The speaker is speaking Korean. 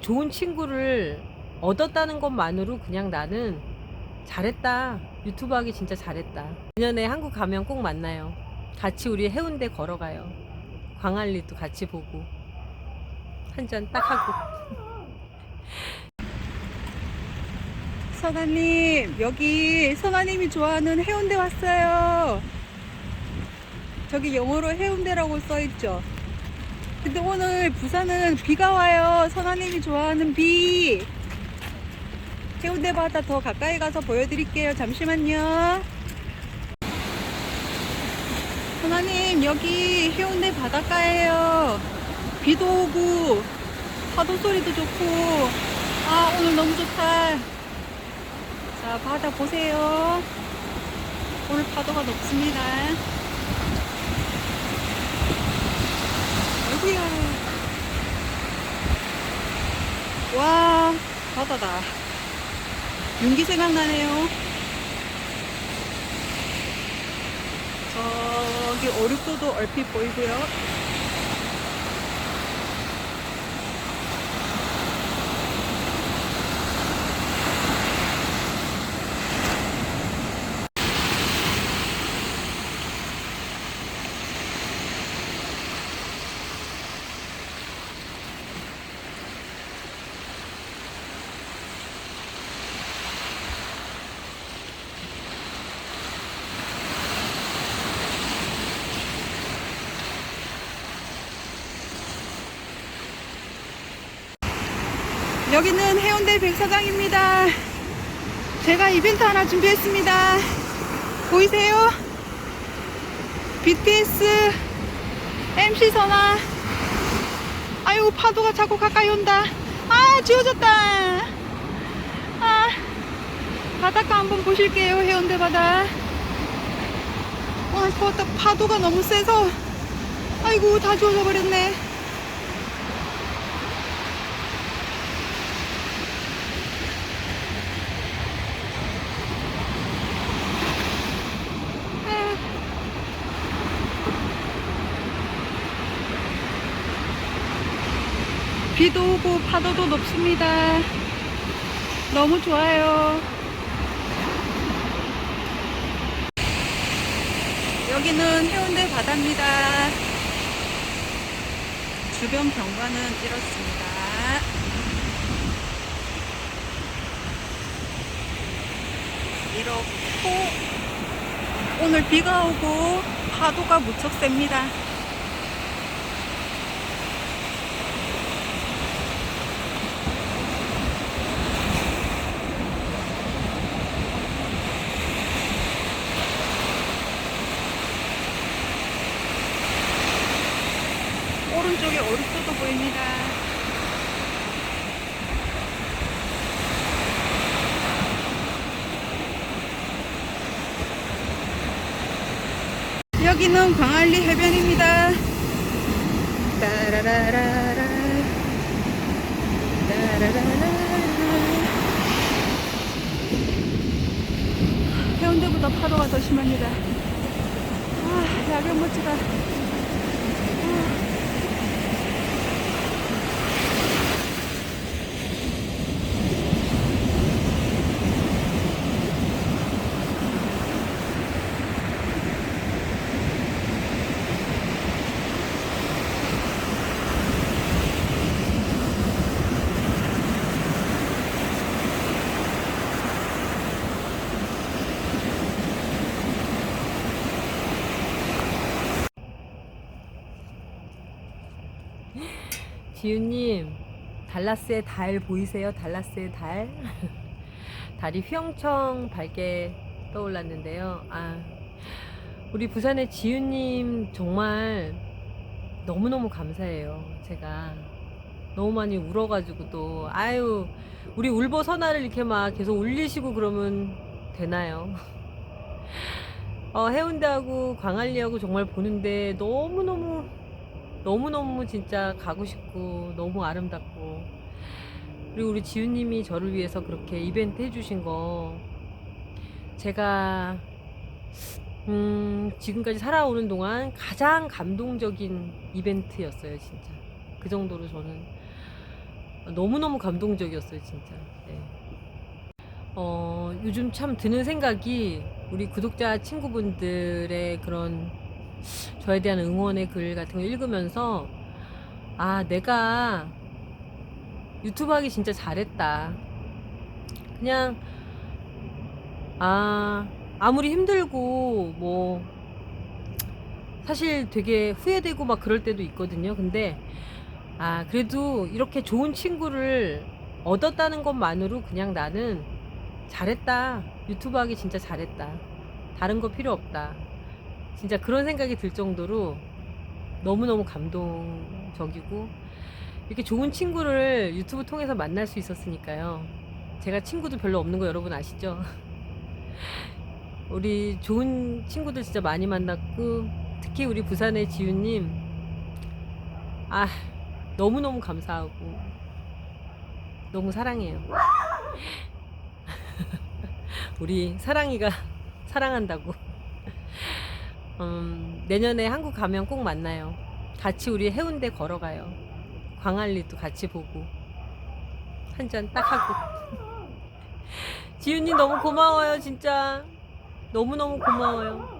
좋은 친구를 얻었다는 것만으로 그냥 나는 잘했다. 유튜브 하기 진짜 잘했다. 내년에 한국 가면 꼭 만나요. 같이 우리 해운대 걸어가요. 광안리도 같이 보고. 한 잔 딱 하고. 선아님 여기 선아님이 좋아하는 해운대 왔어요 저기 영어로 해운대라고 써있죠 근데 오늘 부산은 비가 와요. 선아님이 좋아하는 비. 해운대 바다 더 가까이 가서 보여드릴게요. 잠시만요. 선아님 여기 해운대 바닷가예요. 비도 오고 파도 소리도 좋고. 아 오늘 너무 좋다. 자, 바다 보세요. 오늘 파도가 높습니다. 어디야? 와, 바다다. 윤기 생각나네요. 저기 오륙도도 얼핏 보이고요. 여기는 해운대 백사장입니다. 제가 이벤트 하나 준비했습니다. 보이세요? BTS MC 선아. 아유 파도가 자꾸 가까이 온다. 아 지워졌다. 아 바닷가 한번 보실게요 해운대 바다. 오늘 바다 파도가 너무 세서 아이고 다 지워져 버렸네. 비도 오고 파도도 높습니다. 너무 좋아요. 여기는 해운대 바다입니다. 주변 경관은 이렇습니다. 이렇고 오늘 비가 오고 파도가 무척 셉니다. 오른쪽에 오른쪽도 보입니다. 여기는 광안리 해변입니다. 따라라라라. 해운대보다 파도가 더 심합니다. 아, 야경 멋지다. 지윤님, 달라스의 달 보이세요? 달라스의 달? 달이 휘영청 밝게 떠올랐는데요. 아, 우리 부산의 지윤님 정말 너무너무 감사해요. 제가 너무 많이 울어가지고 또, 아유, 우리 울보 선화를 이렇게 막 계속 울리시고 그러면 되나요? 어, 해운대하고 광안리하고 정말 보는데 너무너무 너무너무 진짜 가고 싶고 너무 아름답고 그리고 우리 지우님이 저를 위해서 그렇게 이벤트 해주신 거 제가 음 지금까지 살아오는 동안 가장 감동적인 이벤트였어요 진짜 그 정도로 저는 너무너무 감동적이었어요, 진짜. 네. 어, 요즘 참 드는 생각이 우리 구독자 친구분들의 그런 저에 대한 응원의 글 같은 거 읽으면서 아, 내가 유튜브 하기 진짜 잘했다. 그냥 아, 아무리 힘들고 뭐 사실 되게 후회되고 막 그럴 때도 있거든요. 근데 아, 그래도 이렇게 좋은 친구를 얻었다는 것만으로 그냥 나는 잘했다. 유튜브 하기 진짜 잘했다. 다른 거 필요 없다. 진짜 그런 생각이 들 정도로 너무너무 감동적이고 이렇게 좋은 친구를 유튜브 통해서 만날 수 있었으니까요. 제가 친구도 별로 없는 거 여러분 아시죠? 우리 좋은 친구들 진짜 많이 만났고 특히 우리 부산의 지우님 아 너무너무 감사하고 너무 사랑해요. 우리 사랑이가 사랑한다고. 음, 내년에 한국 가면 꼭 만나요. 같이 우리 해운대 걸어가요. 광안리도 같이 보고 한 잔 딱 하고. 지윤님 너무 고마워요, 진짜. 너무 너무 고마워요.